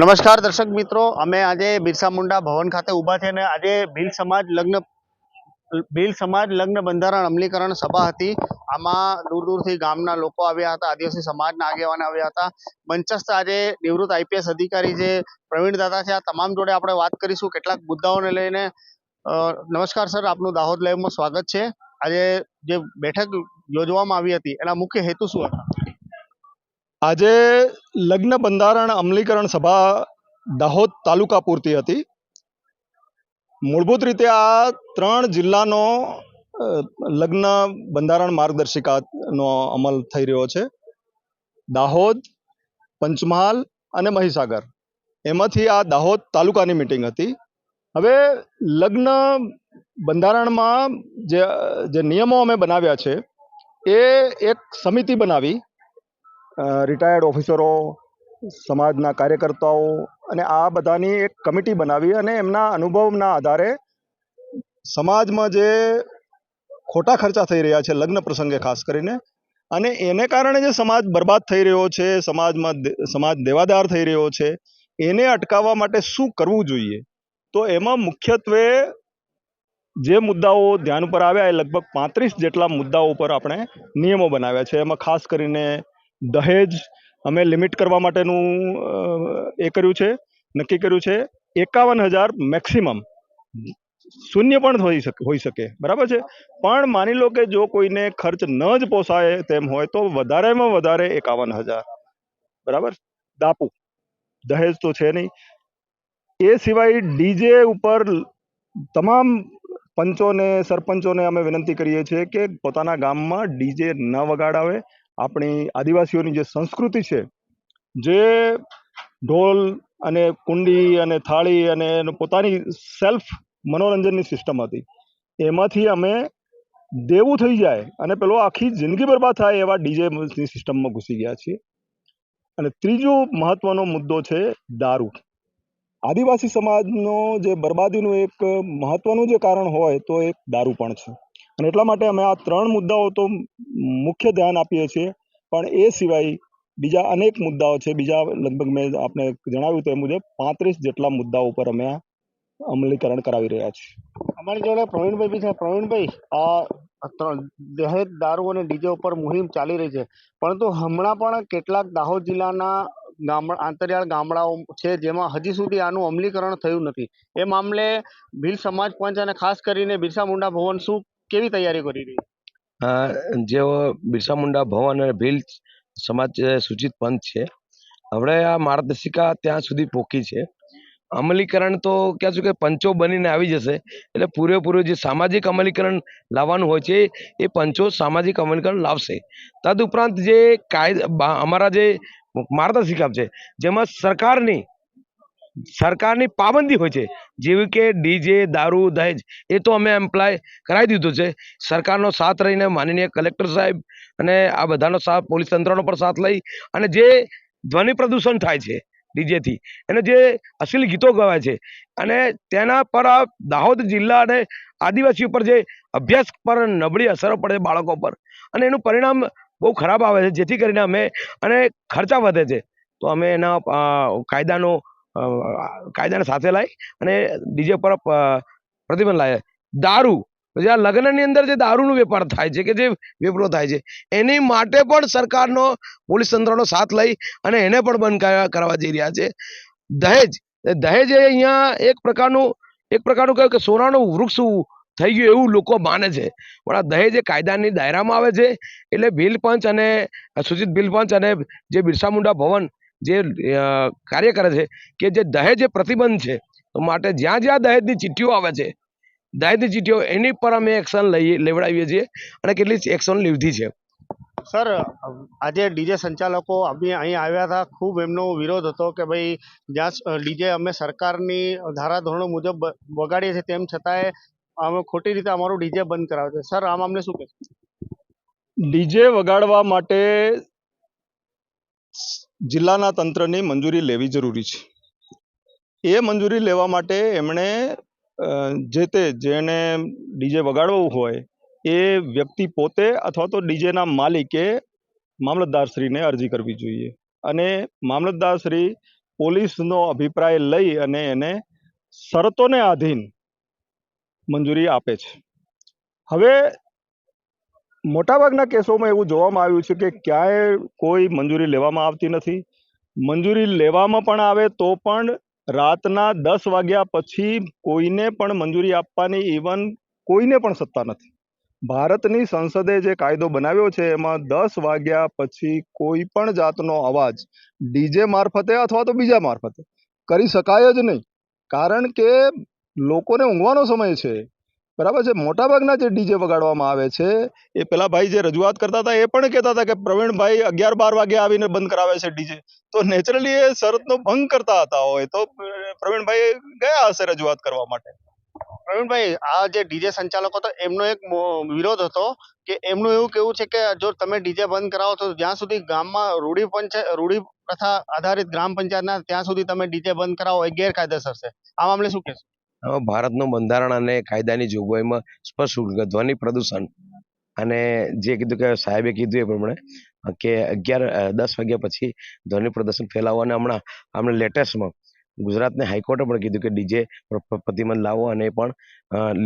નમસ્કાર દર્શક મિત્રો, અમે આજે બિરસા મુંડા ભવન ખાતે ઊભા છે અને આજે ભીલ સમાજ લગ્ન, ભીલ સમાજ લગ્ન બંધારણ અમલીકરણ સભા હતી. આમાં દૂર દૂરથી ગામના લોકો આવ્યા હતા, આદિવાસી સમાજના આગેવાન આવ્યા હતા. મંચસ્થ આજે નિવૃત્ત આઈપીએસ અધિકારી જે પ્રવીણ દાદા છે, આ તમામ જોડે આપણે વાત કરીશું. કેટલાક મુદ્દાઓને લઈને નમસ્કાર સર, આપનું દાહોદ લાઈવમાં સ્વાગત છે. આજે જે બેઠક યોજવામાં આવી હતી, એના મુખ્ય હેતુ શું હતા? આજે લગ્ન બંધારણ અમલીકરણ સભા દાહોદ તાલુકા પૂરતી હતી. મૂળભૂત રીતે આ ત્રણ જિલ્લાનો લગ્ન બંધારણ માર્ગદર્શિકાનો અમલ થઈ રહ્યો છે. દાહોદ, પંચમહાલ અને મહીસાગર. એમાંથી આ દાહોદ તાલુકાની મિટિંગ હતી. હવે લગ્ન બંધારણમાં જે જે નિયમો અમે બનાવ્યા છે, એ એક સમિતિ બનાવી. રિટાયર્ડ ઓફિસરો સમાજના કાર્યકર્તાઓ અને આ બધાની એક કમિટી બનાવી અને એમના અનુભવના આધારે સમાજમાં જે ખોટા ખર્ચા થઈ રહ્યા છે લગ્ન પ્રસંગે ખાસ કરીને અને એને કારણે જે સમાજ બરબાદ થઈ રહ્યો છે, સમાજમાં સમાજ દેવાદાર થઈ રહ્યો છે, એને અટકાવવા માટે શું કરવું જોઈએ? તો એમાં મુખ્યત્વે જે મુદ્દાઓ ધ્યાન ઉપર આવ્યા એ લગભગ પાંત્રીસ જેટલા મુદ્દાઓ ઉપર આપણે નિયમો બનાવ્યા છે. એમાં ખાસ કરીને દહેજ અમે લિમિટ કરવા માટેનું એ કર્યું છે, નક્કી કર્યું છે. એકાવન હજાર મેક્સિમમ શૂન્ય પણ હોઈ શકે હોઈ શકે. બરાબર છે? પણ માની લો કે જો કોઈને ખર્ચ ન જ પોસાય તેમ હોય તો વધારેમાં વધારે એકાવન હજાર. બરાબર? દાપુ દહેજ તો છે નહીં. એ સિવાય ડીજે ઉપર તમામ પંચોને, સરપંચોને અમે વિનંતી કરીએ છીએ કે પોતાના ગામમાં ડીજે ન વગાડાવે. આપણી આદિવાસીઓની જે સંસ્કૃતિ છે, જે ઢોલ અને કુંડી અને થાળી અને પોતાની સેલ્ફ મનોરંજનની સિસ્ટમ હતી. એમાંથી અમે દેવું થઈ જાય અને પેલો આખી જિંદગી બરબાદ થાય એવા ડીજેની સિસ્ટમમાં ઘૂસી ગયા છીએ. અને ત્રીજો મહત્વનો મુદ્દો છે દારૂ. આદિવાસી સમાજનો જે બરબાદીનું એક મહત્વનું જે કારણ હોય તો એક દારૂ પણ છે. અને એટલા માટે અમે આ ત્રણ મુદ્દાઓ તો મુખ્ય ધ્યાન આપીએ છીએ. પણ એ સિવાય બીજા અનેક મુદ્દાઓ છે. બીજા લગભગ મેં આપને જણાવ્યું તે મુજબ પાંત્રીસ જેટલા મુદ્દાઓ ઉપર અમે આ અમલીકરણ કરાવી રહ્યા છીએ. અમારી જોડે પ્રવીણભાઈ બી છે. પ્રવીણભાઈ, આ ત્રણ દહેજ દારૂ અને ડીજે ઉપર મુહિમ ચાલી રહી છે. પરંતુ હમણાં પણ કેટલાક દાહોદ જિલ્લાના ગામડા, આંતરિયાળ ગામડાઓ છે જેમાં હજી સુધી આનું અમલીકરણ થયું નથી. એ મામલે ભીલ સમાજ પંચ અને ખાસ કરીને બિરસા મુંડા ભવન શું કેવી તૈયારી કરી રહી? જેઓ બિરસા મુંડા, ભવન અને ભીલ સમાજ સૂચિત પંથ છે, હવે આ માર્ગદર્શિકા ત્યાં સુધી પહોંચી છે. અમલીકરણ તો ક્યાં છું કે પંચો બનીને આવી જશે, એટલે પૂરેપૂરું જે સામાજિક અમલીકરણ લાવવાનું હોય છે, એ પંચો સામાજિક અમલીકરણ લાવશે. તદુપરાંત જે કાયદા અમારા જે માર્ગદર્શિકા છે, જેમાં સરકારની સરકારની પાબંદી હોય છે. જેવી કે ડીજે દારૂ, દહેજ, એ તો અમે એમ્પ્લાય કરાવી દીધું છે. સરકારનો સાથ રહીને માનનીય કલેક્ટર સાહેબ અને આ બધાનો સાથ પોલીસ તંત્રનો પણ સાથ લઈ અને જે ધ્વનિ પ્રદૂષણ થાય છે ડીજેથી અને જે અશ્લીલ ગીતો ગવાય છે, અને તેના પર આ દાહોદ જિલ્લા અને આદિવાસી ઉપર જે અભ્યાસ પર નબળી અસરો પડે બાળકો પર, અને એનું પરિણામ બહુ ખરાબ આવે છે. જેથી કરીને અમે અને ખર્ચા વધે છે. તો અમે એના કાયદાનો કાયદાને સાથે લાવી અને ડીજે પર પ્રતિબંધ લાવે દારૂ જે આ લગ્નની અંદર જે દારૂનો વેપાર થાય છે કે જે વેપરો થાય છે, એની માટે પણ સરકારનો, પોલીસ તંત્રનો સાથ લઈ અને એને પણ બંધ કરવા જઈ રહ્યા છે. દહેજ દહેજ એ અહીંયા એક પ્રકારનું એક પ્રકારનું કહ્યું કે સોનાનું વૃક્ષ થઈ ગયું એવું લોકો માને છે. પણ આ દહેજ એ કાયદાની દાયરામાં આવે છે, એટલે ભીલ પંચ અને સૂચિત ભીલ પંચ અને જે બિરસા મુંડા ભવન જે કાર્ય કરે છે કે જે દહેજ એ પ્રતિબંધ છે તો માટે જ્યાં જ્યાં દહેજની ચિઠ્ઠીઓ આવે છે દહેજની ચિઠ્ઠીઓ એની પર અમે એક્શન લઈ લેવડાવીએ છીએ અને કેટલી એક્શન લીધી છે. સર આજે ડીજે સંચાલકો અમે અહીં આવ્યા હતા ખૂબ એમનો વિરોધ હતો કે ભાઈ જ્યાં ડીજે અમે સરકારની ધારાધોરણો મુજબ વગાડીએ છીએ તેમ છતાંય અમે ખોટી રીતે અમારું ડીજે બંધ કરાવે છે. સર આમ અમને શું કહે ડીજે વગાડવા માટે જિલ્લાના તંત્રની મંજૂરી લેવી જરૂરી છે. એ મંજૂરી લેવા માટે એમણે જે તે જેને ડીજે વગાડવું હોય, એ વ્યક્તિ પોતે અથવા તો ડીજેના માલિકે મામલતદારશ્રીને અરજી કરવી જોઈએ. અને મામલતદારશ્રી પોલીસનો અભિપ્રાય લઈ અને એને શરતોને આધીન મંજૂરી આપે છે. હવે મોટાભાગના કેસોમાં એવું જોવામાં આવ્યું છે કે ક્યાંય કોઈ મંજૂરી લેવામાં આવતી નથી. મંજૂરી લેવામાં પણ આવે તો પણ રાતના દસ વાગ્યા પછી કોઈને પણ મંજૂરી આપવાની ઇવન કોઈને પણ સત્તા નથી. ભારતની સંસદે જે કાયદો બનાવ્યો છે એમાં દસ વાગ્યા પછી કોઈ પણ જાતનો અવાજ ડીજે મારફતે અથવા તો બીજા મારફતે કરી શકાય જ નહીં. કારણ કે લોકોને ઊંઘવાનો સમય છે. બરાબર છે? મોટાભાગના જે ડીજે વગાડવામાં આવે છે, એ પેલા ભાઈ જે રજૂઆત કરતા હતા, એ પણ કહેતા હતા કે પ્રવીણભાઈ અગિયાર બાર વાગે આવીને બંધ કરાવે છે ડીજે. તો નેચરલી એ શરતનો ભંગ કરતા હતા હોય. તો પ્રવીણભાઈ ગયા હશે રજૂઆત કરવા માટે? પ્રવીણભાઈ, આ જે ડીજે સંચાલકો હતો, એમનો એક વિરોધ હતો કે એમનું એવું કેવું છે કે જો તમે ડીજે બંધ કરાવો તો જ્યાં સુધી ગામમાં રૂઢી પંચાયત રૂઢી પ્રથા આધારિત ગ્રામ પંચાયતના ત્યાં સુધી તમે ડીજે બંધ કરાવો એ ગેરકાયદેસર છે. આ મામલે શું કહેશો? ભારતનું બંધારણ અને કાયદાની જોગવાઈમાં સ્પષ્ટ ધ્વનિ પ્રદૂષણ. અને જે કીધું કે સાહેબે કીધું એ પ્રમાણે, કે અગિયાર દસ વાગ્યા પછી ધ્વનિ પ્રદર્શન ફેલાવવા અને હમણાં હમણાં લેટેસ્ટમાં ગુજરાતની હાઈકોર્ટે પણ કીધું કે ડીજે પ્રતિબંધ લાવો અને એ પણ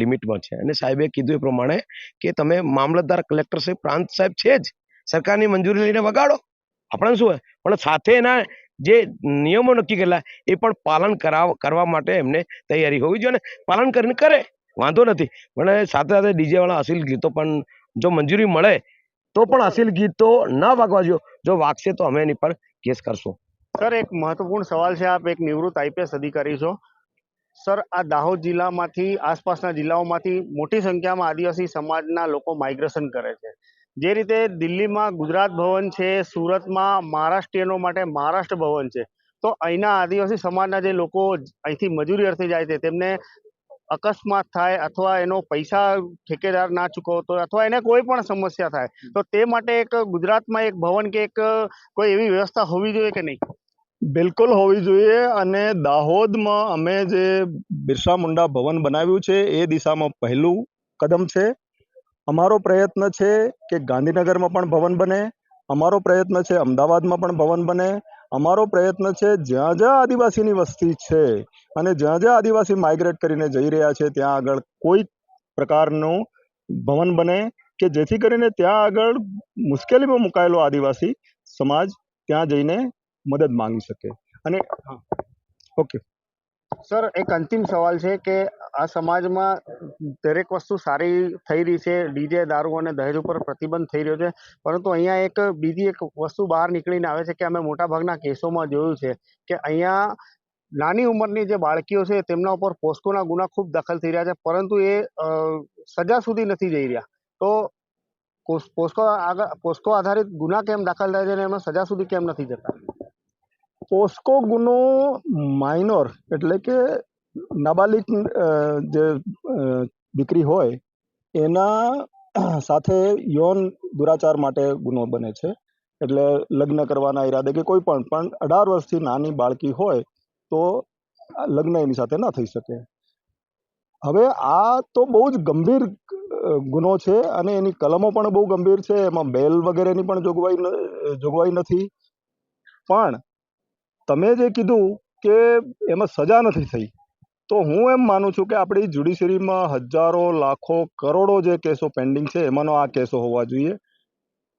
લિમિટમાં છે. અને સાહેબે કીધું એ પ્રમાણે કે તમે મામલતદાર કલેક્ટર સાહેબ પ્રાંત સાહેબ છે જ. સરકારની મંજૂરી લઈને વગાડો. આપણે શું હોય? પણ સાથે એના જે નિયમો નક્કી કરેલા એ પણ પાલન કરાવ, કરવા માટે એમને તૈયારી હોવી જોઈએ પાલન કરીને કરે. વાંધો નથી. પણ સાથે સાથે ડીજે વાળા અશ્લીલ ગીતો પણ જો મંજૂરી મળે, તો પણ અસીલ ગીતો ના વાગવા જો જો વાગશે તો અમે એની પર કેસ કરશું. સર, એક મહત્વપૂર્ણ સવાલ છે. આપ એક નિવૃત્ત આઈપીએસ અધિકારી છો. સર, આ દાહોદ જિલ્લામાંથી, આસપાસના જિલ્લાઓમાંથી મોટી સંખ્યામાં આદિવાસી સમાજના લોકો માઇગ્રેશન કરે છે. જે રીતે દિલ્હીમાં ગુજરાત ભવન છે સુરતમાં મહારાષ્ટ્રીયનો માટે મહારાષ્ટ્ર ભવન છે. તો અહીંના આદિવાસી સમાજના જે લોકો અહીંથી મજૂરી અર્થે જાય છે તેમને અકસ્માત થાય અથવા એનો પૈસા ઠેકેદાર ના ચૂકવતો અથવા એને કોઈ પણ સમસ્યા થાય તો તે માટે એક ગુજરાતમાં એક ભવન કે એક કોઈ એવી વ્યવસ્થા હોવી જોઈએ કે નહીં? બિલકુલ હોવી જોઈએ અને દાહોદમાં અમે જે બિરસા મુંડા ભવન બનાવ્યું છે એ દિશામાં પહેલું કદમ છે. અમારો પ્રયત્ન છે કે ગાંધીનગરમાં પણ ભવન બને, અમારો પ્રયત્ન છે અમદાવાદમાં પણ ભવન બને, અમારો પ્રયત્ન છે જ્યાં જ્યાં આદિવાસીની વસ્તી છે અને જ્યાં જ્યાં આદિવાસી માઇગ્રેટ કરીને જઈ રહ્યા છે, ત્યાં આગળ કોઈ પ્રકારનું ભવન બને કે જેથી કરીને ત્યાં આગળ મુશ્કેલીમાં મુકાયેલો આદિવાસી સમાજ ત્યાં જઈને મદદ માંગી શકે. અને ઓકે સર, એક અંતિમ સવાલ છે કે આ સમાજમાં દરેક વસ્તુ સારી થઈ રહી છે ડીજે દારૂ અને દહેજ ઉપર પ્રતિબંધ થઈ રહ્યો છે, પરંતુ અહીંયા એક બીજી એક વસ્તુ બહાર નીકળીને આવે છે કે અમે મોટાભાગના કેસોમાં જોયું છે કે અહીંયા નાની ઉંમરની જે બાળકીઓ છે તેમના ઉપર પોસ્કોના ગુના ખૂબ દાખલ થઈ રહ્યા છે, પરંતુ એ સજા સુધી નથી જઈ રહ્યા. તો પોસ્કો આગળ, પોસ્કો આધારિત ગુના કેમ દાખલ થાય છે અને એમાં સજા સુધી કેમ નથી જતા? પોસ્કો ગુનો માઇનોર એટલે કે નાબાલિગ જે દીકરી હોય, એના સાથે યૌન દુરાચાર માટે ગુનો બને છે. એટલે લગ્ન કરવાના ઈરાદે કે કોઈ પણ પણ અઢાર વર્ષથી નાની બાળકી હોય તો લગ્ન એની સાથે ન થઈ શકે. હવે આ તો બહુ જ ગંભીર ગુનો છે અને એની કલમો પણ બહુ ગંભીર છે. એમાં બેલ વગેરેની પણ જોગવાઈ જોગવાઈ નથી. પણ તમે જે કીધું કે એમાં સજા નથી થઈ, તો હું એમ માનું છું કે આપણી જ્યુડિશરીમાં હજારો, લાખો, કરોડો જે કેસો પેન્ડિંગ છે, એમાંનો આ કેસો હોવા જોઈએ.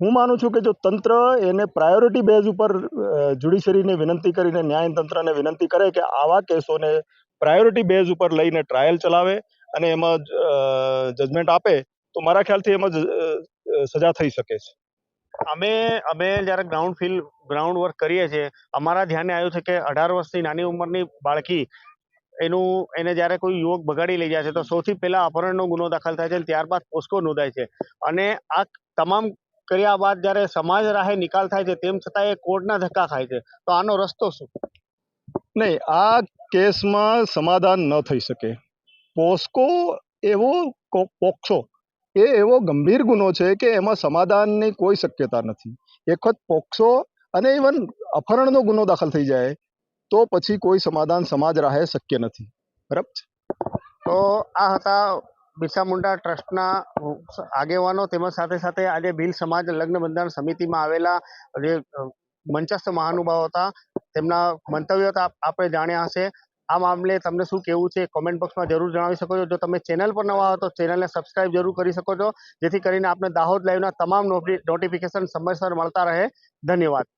હું માનું છું કે જો તંત્ર એને પ્રાયોરિટી બેઝ ઉપર જ્યુડિશરીને વિનંતી કરીને ન્યાય તંત્રને વિનંતી કરે કે આવા કેસોને પ્રાયોરિટી બેઝ ઉપર લઈને ટ્રાયલ ચલાવે અને એમાં જજમેન્ટ આપે, તો મારા ખ્યાલથી એમાં સજા થઈ શકે છે. અમે અમે જ્યારે ગ્રાઉન્ડ ફીલ ગ્રાઉન્ડ વર્ક કરીએ છીએ, અમારા ધ્યાને આવ્યું છે કે અઢાર વર્ષની નાની ઉંમરની બાળકી એનું, એને જ્યારે કોઈ યુવક બગાડી લઈ જાય છે, તો સૌથી પહેલા અપહરણનો ગુનો દાખલ થાય છે ત્યારબાદ પોસ્કો નોંધાય છે. અને આ તમામ કર્યા બાદ જ્યારે સમાજ રાહે નિકાલ થાય છે, તેમ છતાં એ કોર્ટના ધક્કા ખાય છે. તો આનો રસ્તો શું? નહીં, આ કેસમાં સમાધાન ન થઈ શકે. પોસ્કો એવો પોક્સો એ એવો ગંભીર ગુનો છે કે એમાં સમાધાનની કોઈ શક્યતા નથી. એક વખત પોક્સો અને ઇવન અપહરણનો ગુનો દાખલ થઈ જાય, તો પછી કોઈ સમાધાન સમાજ રાહે શક્ય નથી. બરાબર તો આ હતા બિરસા મુંડા ટ્રસ્ટના આગેવાનો. તેમજ સાથે સાથે આજે ભીલ સમાજ લગ્ન બંધારણ સમિતિમાં આવેલા જે મંચસ્થ મહાનુભાવો હતા, તેમના મંતવ્યો આપણે જાણ્યા હશે. આ મામલે તમને શું કહેવું છે કોમેન્ટ બોક્સમાં જરૂર જણાવી શકો છો. જો તમે ચેનલ પર નવા હો તો ચેનલને સબસ્ક્રાઇબ જરૂર કરી શકો છો. જેથી કરીને આપને દાહોદ લાઈવના તમામ નોટિફિકેશન સમયસર મળતા રહે. ધન્યવાદ.